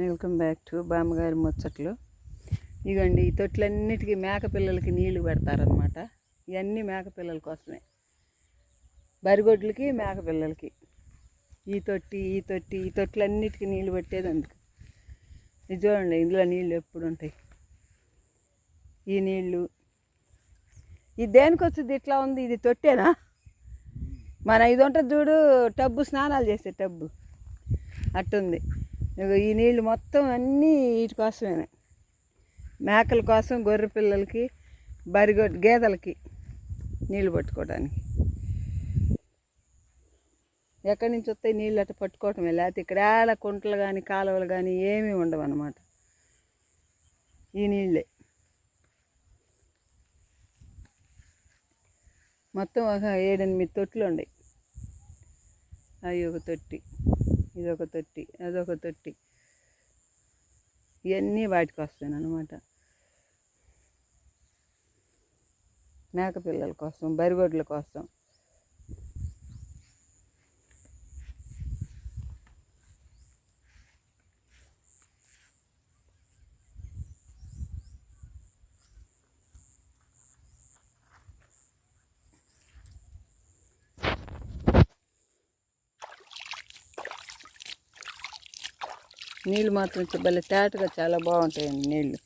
Welcome back to బామ్మగారి ముచ్చట్లు. ఇగోండి ఈ తొట్లన్నిటికీ మేకపిల్లలకి నీళ్ళు నీళ్ళు పెడతారనమాట ఇవన్నీ మేకపిల్లల కోసమే. బరిగొడ్లకి మేకపిల్లలకి ఈ తొట్టి ఈ తొట్టి ఈ తొట్లన్నిటికీ నీళ్ళు పెట్టేది అందుకు. ఇది చూడండి ఇందులో నీళ్ళు ఎప్పుడు ఉంటాయి ఈ నీళ్ళు ఇది దేనికి వచ్చింది ఇట్లా ఉంది ఇది తొట్టేనా? మన ఇది ఉంటుంది చూడు టబ్బు స్నానాలు చేసే టబ్బు. అట్టుంది. ఈ నీళ్ళు మొత్తం అన్నీ వీటి కోసమే మేకల కోసం గొర్రె పిల్లలకి బరిగొ గేదెలకి నీళ్ళు పట్టుకోవడానికి. ఎక్కడి నుంచి వస్తాయి నీళ్ళు అట్ట పట్టుకోవటమే లేకపోతే ఇక్కడ ఏళ్ళ కుంటలు కానీ కాలువలు కానీ ఏమీ ఉండవు అన్నమాట. ఈ నీళ్ళే. మొత్తం ఒక ఏడెనిమిది తొట్లు ఉన్నాయి అవి ఒక తొట్టి. ఇదొక తొట్టి అదొక తొట్టి. ఇవన్నీ వాటికి వస్తాను అనమాట మేక పిల్లల కోసం బరిగొడ్ల కోసం. నీళ్ళు మాత్రం భలే తేటగా చాలా బాగుంటాయండి నీళ్ళు.